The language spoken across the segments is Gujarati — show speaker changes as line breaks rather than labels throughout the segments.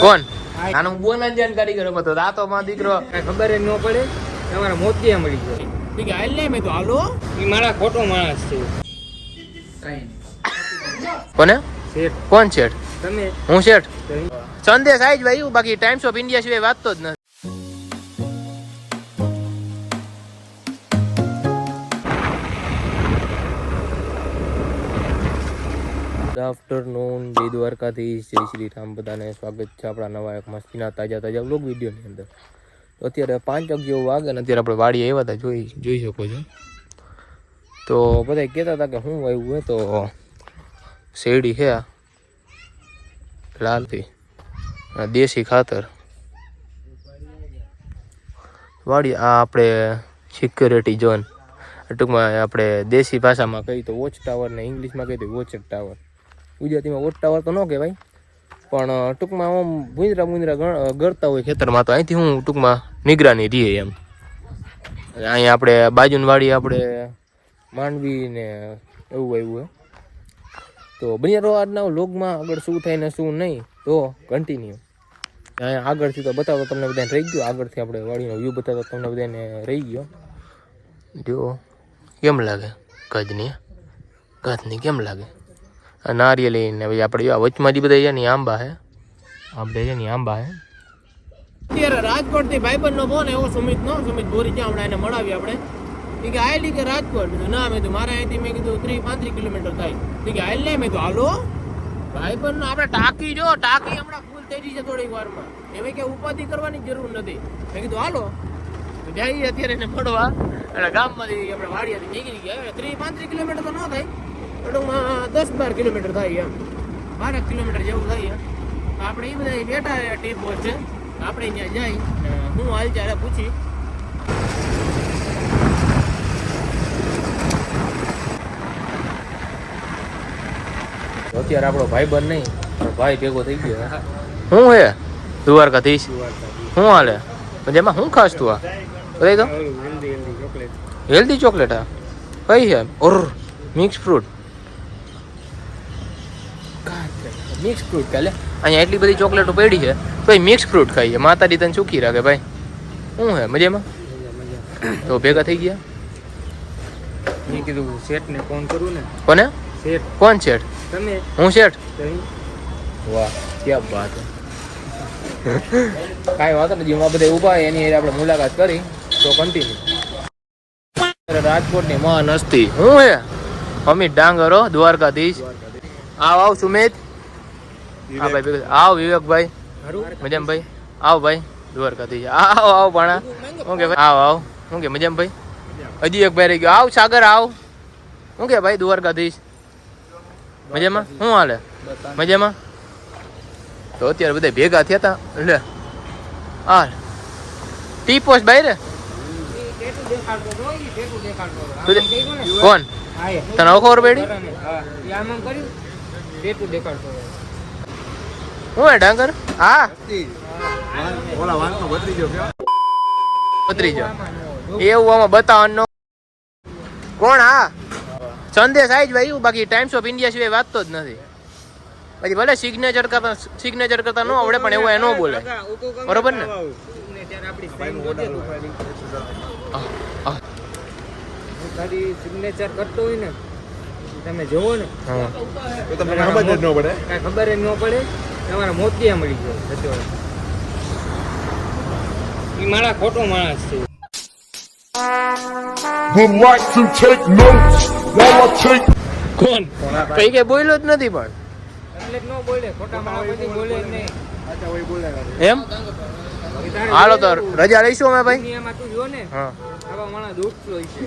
કોણ?
હા.
આનું બોન જ જાણકારી કરો મતો રાતો માં દીકરો
ખબર જ ન પડે. તમારા મોતી મળી ગયો. ઠીક છે, હાલ લે. મેં તો હાલો. ઈ મારા ખોટો માણસ છે. કઈ
કોને?
શેઠ.
કોણ શેઠ?
તમે.
હું શેઠ? સંદેશ આવી જ ભાઈ બાકી ટાઈમ્સ ઓફ ઇન્ડિયા સિવાય વાત તો જ નથી. આફ્ટરનૂન જય દ્વારકાધીશ, જય શ્રી રામ બધાને સ્વાગત છે આપણા નવા એક મસ્તીના તાજા તાજા બ્લોગ વિડીયોની અંદર. તો અત્યારે પાંચ વાગ જેવું વાગે ને અત્યારે આપણે વાડી આવ્યા હતા, જોઈ જોઈ શકો છો. તો બધા કહેતા હતા કે શું આવ્યું હોય તો શેરડી છે આ, લાલથી દેશી ખાતર. વાડી આ આપણે સિક્યોરિટી ઝોન ટૂંકમાં આપણે દેશી ભાષામાં કહી તો વોચ ટાવર ને ઇંગ્લિશમાં કહી તો વોચ ટાવર ગુજરાતીમાં વોચ ટાવર તો ન કહેવાય. પણ ટૂંકમાં આમ ભૂંજરા ભૂંજરા ગળતા હોય ખેતરમાં તો અહીંથી હું ટૂંકમાં નિગરાની રહીએ એમ. અહીંયા આપણે બાજુની વાડી આપણે માંડવી ને એવું આવ્યું તો બની રહો આજના લોગમાં આગળ શું થાય ને શું નહીં, તો કન્ટિન્યુ અહીંયા આગળથી તો બતાવો તમને બધાને રહી ગયો. આગળથી આપણે વાડીનો વ્યૂ બતાવો તમને બધાને રહી ગયો. જો, કેમ લાગે? ગજની ગજની કેમ લાગે? નારિયેલી ને પછી આપણે આ વચમાં જે બધા છે ને આંબા હે આપણે છે ને આંબા હે. અત્યારે રાજકોટથી ભાઈબંધ નો ફોન એવો સુમિત નો, સુમિત બોરી છે હમણાં એને મળાવી આપણે. એ કે આયેલી કે રાજકોટ. ના, મેં તો મારા અહીંથી મેં કીધું ત્રીસ પાંત્રીસ કિલોમીટર થાય. એ કે આયેલ ને, મેં તો હાલો. ભાઈબંધ આપણે ટાંકી જો, ટાંકી હમણાં ફૂલ થઈ રહી છે થોડીક વારમાં. એમ કે ઉપાધિ કરવાની જરૂર નથી. મેં કીધું, હાલો. તો જઈએ અત્યારે એને મળવા. અને ગામમાંથી આપણે વાડીયાથી નીકળી ગયા. ત્રીસ પાંત્રીસ કિલોમીટર તો ન થાય. ટૂંકમાં દસ બાર કિલોમીટર થાય એમ. બાર કિલોમીટર જેવું થાય એમ. આપણે એ બધા બેઠા ટીપ છે. આપણે ત્યાં જઈ હું હાલ ચાલે પૂછી. અત્યારે આપણો ભાઈ બન નહીં. પણ ભાઈ ભેગો થઈ ગયો. શું હે? દ્વારકાધીશ. શું હાલે? જેમાં શું ખાસ તું આ? બતાવી દો.
Healthy healthy chocolate.
Healthy chocolate આ? કઈ છે? Or mix fruit. Mix fruit કાલે અહીંયા એટલી બધી ચોકલેટો પડી છે. ભાઈ મિક્સ ફ્રૂટ ખાઈએ. માતાજી તને ચૂકી રાખે ભાઈ? શું હે? મજામાં? તો ભેગા થઈ ગયા?
મેં કીધું શેઠને ફોન કરું ને.
કોને?
શેઠ.
કોણ શેઠ?
તમે?
હું શેઠ? વાહ ક્યાં વાત કાંઈ વાંધો નથી. જેમાં બધા ઊભા એની આપણે મુલાકાત કરી. તો કન્ટિન્યુ રાજકોટની મહાન હસ્તી હું હે? અમિત ડાંગરો દ્વારકાધીશ. આવ આવ સુમિત. હા ભાઈ આવ વિવેકભાઈ મજામ ભાઈ. આવ ભાઈ દ્વારકાધીશ. આવ આવ ભાણા. શું કે ભાઈ? આવ આવ. શું કે મજામ ભાઈ? હજી એક ભાઈ રહી ગયો. આવ સાગર આવ. શું કે ભાઈ દ્વારકાધીશ? મજામાં? શું હાલે? મજામાં? તો અત્યારે બધા ભેગા થયા હતા લે. હા ટી પોસ્ટ ભાઈ રે? કોણ? તને ખબર પડી.
હા. હતો.
હું. ડાંગર હા પતરી જો એવું આમાં બતાવવાનો. કોણ હા? સંદેશ આવી જ ભાઈ બાકી ટાઈમ્સ ઓફ ઇન્ડિયા સિવાય વાંચતો જ નથી. પછી ભલે સિગ્નેચર કરતા સિગ્નેચર કરતા ન આવડે પણ એવું એ ન બોલે. બરોબર ને?
કરતો હોય તમે જોવો ને.
હા.
જ ન પડે. ખબર જ ન પડે. તમારા મોતિયા મળી ગયો જતો એ મારા ખોટો માણસ છે.
Would like to take notes while I take
કોણ? કઈ કે બોલ્યો જ નથી પણ.
એટલે ન બોલે ખોટા માણસ બધી બોલે જ નહીં.
એમ?
ઈ તારે
હાલો તો રજા લઈશું અમે ભાઈ.
એમાં તું જો ને
હા.
આવા માણસ દુઃખ છે.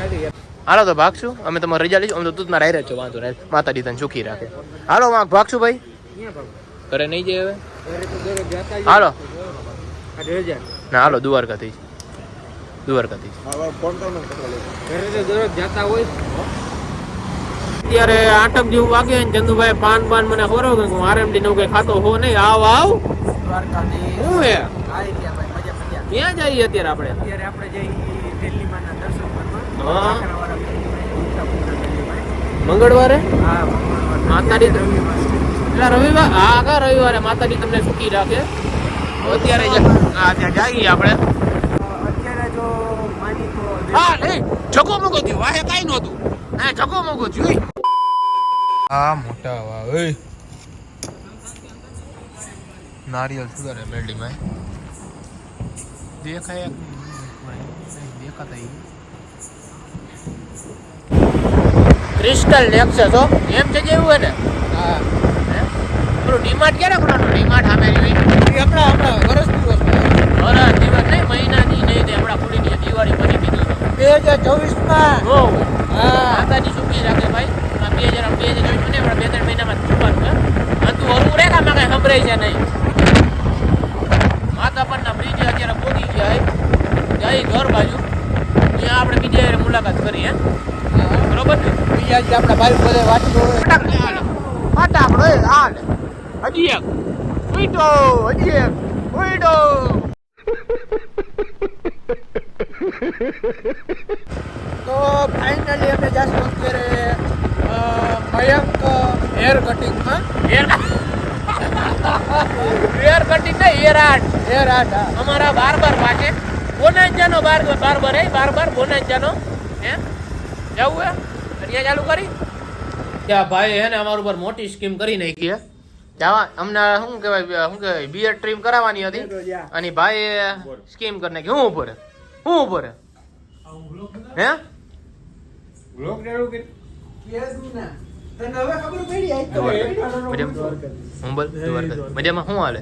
હાલી
હાલો તો ભાગશું. અમે તમારે રજા લઈશું. અમે તો જ મારા છો વાંધો નહીં. માતા તને સુખી રાખે. હાલો વાંક ભાગશું ભાઈ. ઘરે નહીં જઈએ હવે?
ઘરે તો દરરોજ જાતા જ
હાલો. ના હાલો દ્વારકાથી દ્વારકાથી અત્યારે આટક જેવું વાગે ને ચંદુભાઈ પાન પાન મને ખબર કે હું આરએમડી નું કઈ ખાતો હો નહીં. આવ આવ. શું હે? ક્યાં જઈએ અત્યારે આપણે?
અત્યારે આપણે જઈ દિલ્હીમાં ના દર્શન કરવા.
હા. મંગળવારે?
હા
માતાજી એટલે રવિવાર હા કા રવિવારે માતાજી તમને સુખી રાખે. અત્યારે હા ત્યાં જઈએ આપણે.
અત્યારે જો માની તો
હા નહીં જગો મગો થયું. વાહે કાંઈ નહોતું. હા જગો મગો થયું આ મોટા વાહ ઓય નારિયેલ સુધારે મેલડીમાં દેખાય દેખાતા. ક્રિસ્ટલ છે તો એમ છે જેવું હોય ને?
હા.
પેલું ડીમાર્ટ ક્યારે ખોલાનું ડીમાર્ટ સામે
આપણા આપણા વર્ષ દિવસ
વરસ દિવસ નહીં મહિનાની નહીં તે હમણાં ખુલી ગઈ દિવાળી પછી કીધું
બે હજાર ચોવીસમાં.
હો. માતાજી સુખી રાખે ભાઈ. બે હજાર બે હજાર ચોવીસ મને બે ત્રણ મહિનામાં ચૂકવાનું હતું હરું તું માં કાંઈ સંભળાય છે નહીં માતા પરના બ્રિજ અત્યારે પોગી ગયા હે જઈ ઘર બાજુ ત્યાં આપણે બીજી હારે મુલાકાત કરી હે બરોબર
આપણા ભાઈ બધે વાંચતો
ફટાકડે હાલે. હજી એક. ઉઈટો હજી એક. ઉઈટો.
તો ફાઇનલી અમે જાશું અત્યારે મયંક હેર કટિંગમાં
હેર હેર કટિંગ ને હેર આર્ટ
હેર આર્ટ
અમારા બારબર પાસે બોનાંજાનો બાર બારબર હે બારબર બોનાંજાનો. હે? જવું હે? અહીંયા ચાલુ કરી? ત્યાં ભાઈ હે ને અમારા ઉપર મોટી સ્કીમ કરી નાખી હે. જવા અમને શું કહેવાય શું કહેવાય બિયર ટ્રીમ કરાવવાની હતી. અને ભાઈ સ્કીમ કરી નાખી. હું ઉપર હે? હું? ઉપર હે?
બ્લોક ચાલુ કરી.
મજામાં? શું હાલે?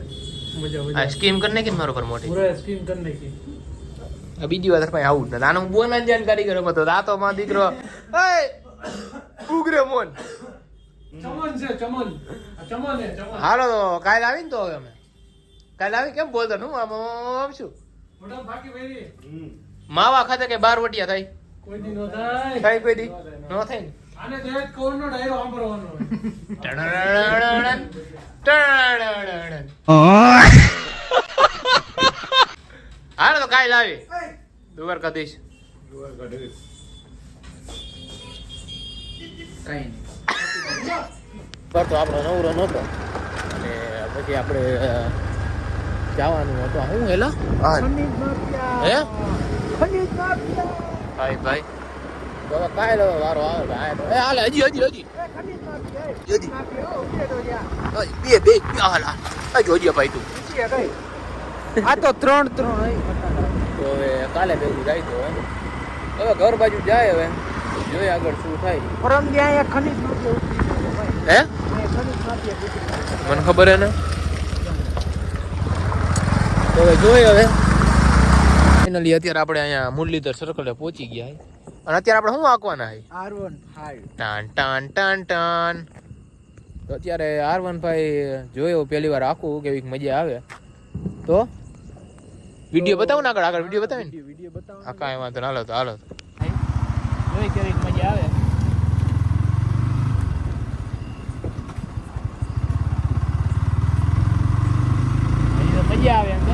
આ સ્કીમ કરી નાખી મારા ઉપર મોટી. બીજી વાર ભાઈ આવું જ નથી. આનું જાણકારી કર્યો હતો રાતો માં દીકરો. "એય, ઉગરે મોન
ચમન છે ચમન. ચમન છે ચમન.
હાલો તો કાલે આવી ને તો હવે અમે. કાલે આવી કેમ બોલતો? હું આમ આમ શું
મોટા બાકી વેરી
માવા ખાતે કે બાર વટિયા થાય?
કોઈ દી નો થાય.
થાય કોઈ દી? ન થાય ને
આને તો એક કરોડ નો ડાયરો સાંભળવાનો હોય.
ટણણણણ. હાલો તો કાલે આવી દ્વારકાધીશ.
કઈ નહીં.
પર તો આપણો નવરો નહોતો. અને પછી આપણે જવાનું હતું. શું હેલો? હે. ભાઈ ભાઈ. બાબા હવે લો વારો આવે ભાઈ. એ હાલે હજી હજી હજી. બે બે બે હાલ હાલ. હજી ભાઈ તું.
આ તો ત્રણ ત્રણ
તો હવે કાલે ભેગું જાય તો હવે હવે ઘર બાજુ જાય હવે. જોઈએ આગળ શું થાય.
પરમ ત્યાં એક ખનીજ
હે. મને ખબર હે ને? તો હવે જોઈએ હવે. ફાઇનલી અત્યારે આપણે અહીંયા મુરલીધર સર્કલે પહોંચી ગયા અને અત્યારે આપણે શું આંકવાના છે
R1 હાલ
ટાન ટાન ટાન ટાન. તો અત્યારે આર વન ભાઈ જોયો પહેલી વાર આખું કેવી મજા આવે. તો? વીડિયો બતાવો ને આગળ આગળ વીડિયો બતાવે ને
વીડિયો બતાવો
હા કાંઈ વાંધો ના હાલો તો હાલો
જોઈ કેવી મજા આવે. મજા આવે એમ